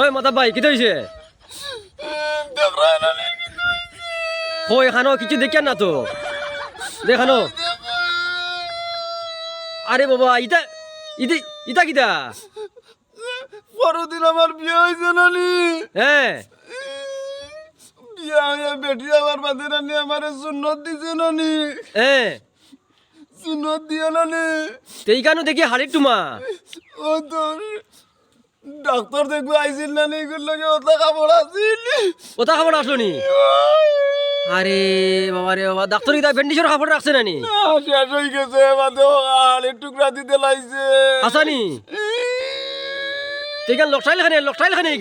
ওই মাতা ভাই কি হয়েছে কই এখানো কিছু দেখিয়া না তো? দেখানো? আরে বাবা ইটা ইদি ইটা কিটা? পরদিন আমার বিয়ে হয়েছে নানি। হ্যাঁ। বিয়ে হয়ে বেটি আমার বাদে নানি আমার সুন্নত দিছে নানি। হ্যাঁ। সুন্নত দিয়ে নানি। তো এইখানো দেখি হাড়ির টুমা। ও তোর ডাক্তার দেখবে আইছিল নানি এগুলো লাগে ওটা কাপড় আছিল ওটা খাবার আসলো নি? আরে বাবা রে বাবা ডাক্তার কিটা ব্যান্ডিজের খাবার রাখছে নানি না, শেষ হয়ে গেছে বাদে আলের টুকরা দিতে লাইছে আসানি এইখান লকটাইল খানে লকটাইল খানে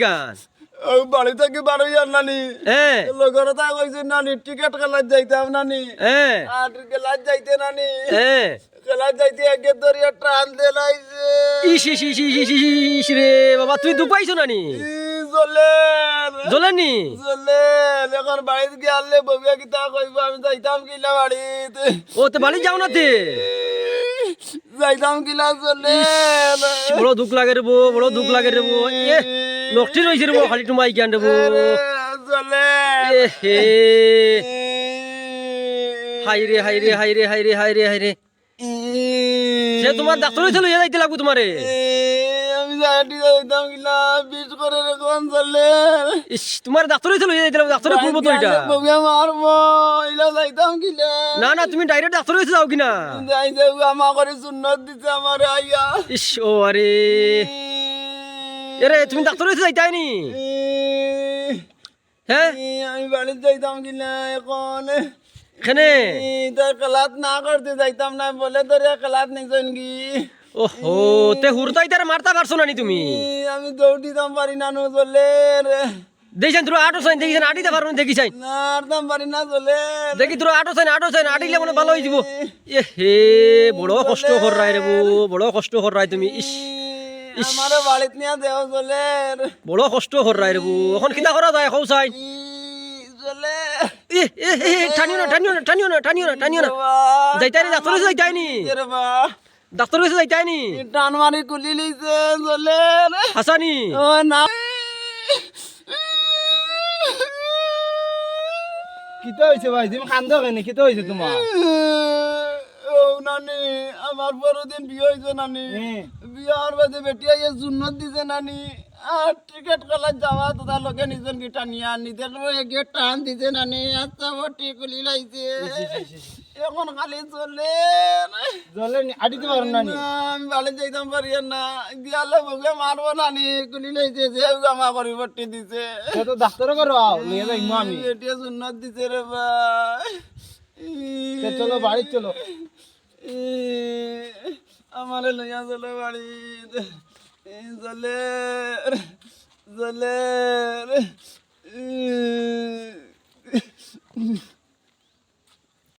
ও বাড়ি থেকে বারোই আর নানি। হ্যাঁ লগর তা কইছে নানি টিকেট খেলার যাইতাম নানি। হ্যাঁ আর খেলার যাইতে নানি। খেলার যাইতে একে ধরিয়া টান দিয়ে লাইছে ইস ইস ইস ইস ইস ইস ইস রে বাবা তুই জ্বলেননি চলেন এখন বাড়িতে গিয়ে আনলে ববিয়া কিতা কইব? আমি যাইতাম কিলা বাড়িতে। ও তো বাড়ি যাও না তে। যাইতাম কিলা চলেন বড় দুঃখ লাগে রে বড় দুঃখ লাগে রে বো এ রইছে রে খালি রে এ হে। হাই রে হাই রে হাই রে হাই রে হাই রে হাই রে। সে তোমার ডাক্তার হইছিল ইয়ে যাইতে লাগবো তোমারে। আমি যাইটি যাইতাম কিলা বিশ করে রেখন চলেন ইস তোমার ডাক্তার হইছিল ইয়ে যাইতে লাগবো ডাক্তারে করব তো এটা। ববিয়া মারবো ইলা যাইতাম কিলা না না তুমি ডাইরেক্ট ডাক্তার হইতে যাও কিনা। যাই যাই আমা করে সুন্নত দিতে আমার আইয়া। ইস ও আরে। এরে তুমি ডাক্তার হইতে যাইতাই নি হ্যাঁ? আমি বাড়িতে যাইতাম কিনা এখন? এখানে? তোর খেলাত না করতে যাইতাম না বলে তোর খেলাত নিছেন কি ওহো তে হুরতাই তার মারতা পারছ না তুমি? আমি দৌড় দিতাম পারি না নো চলে দেখছেন তোর আটো সাইন দেখিছেন আটিতে পারো দেখি চাই না আরতাম পারি না চলে দেখি তোর আটো সাইন আটো সাইন আটিলে মনে ভালো হয়ে যাব। এ হে বড় কষ্ট কর রায় রে বড় কষ্ট কর রায় তুমি ইস আমার বাড়িতে নিয়ে দেহ চলে বড় কষ্ট কর রায় রে এখন কিতা করা যায় হৌ চাই চলে টানিও না টানিও না টানিও না টানিও না টানিও না। যাইতাই নি ডাক্তার হইছে যাইতাই নি রে বা ডাক্তার হইছে যাইতাই নি টান মারি কুলি লিছে চলে হাসানি। ও না। কিতা হয়েছে ভাই? তুমি কান্দ কেন? কিতা হয়েছে তোমার? নানি আমার বড়দিন বিয়ে হয়েছে নানি। বিয়ে হওয়ার বাদে বেটি আইয়ে সুন্নত দিছে নানি। আর টিকেট কলার যাওয়া তো তার লোকে নিজের গিটা নিয়ে নিজের গিয়ে টান দিছে নানি। আচ্ছা বটি কুলি লাইছে। এখন খালি চলে জলে আটিতে পারো না নি না, আমি বাড়ি যাইতাম পারি না। দিয়ালে বউকে মারবো নানি কুলি লাইছে যে জামা করি বটি দিছে। সে তো ডাক্তার করো নিয়ে যাই আমি। বেটিয়া সুন্নত দিছে রে ভাই। চলো বাড়ি চলো। আমারে লইয়া চলে বাড়ি জলে চলে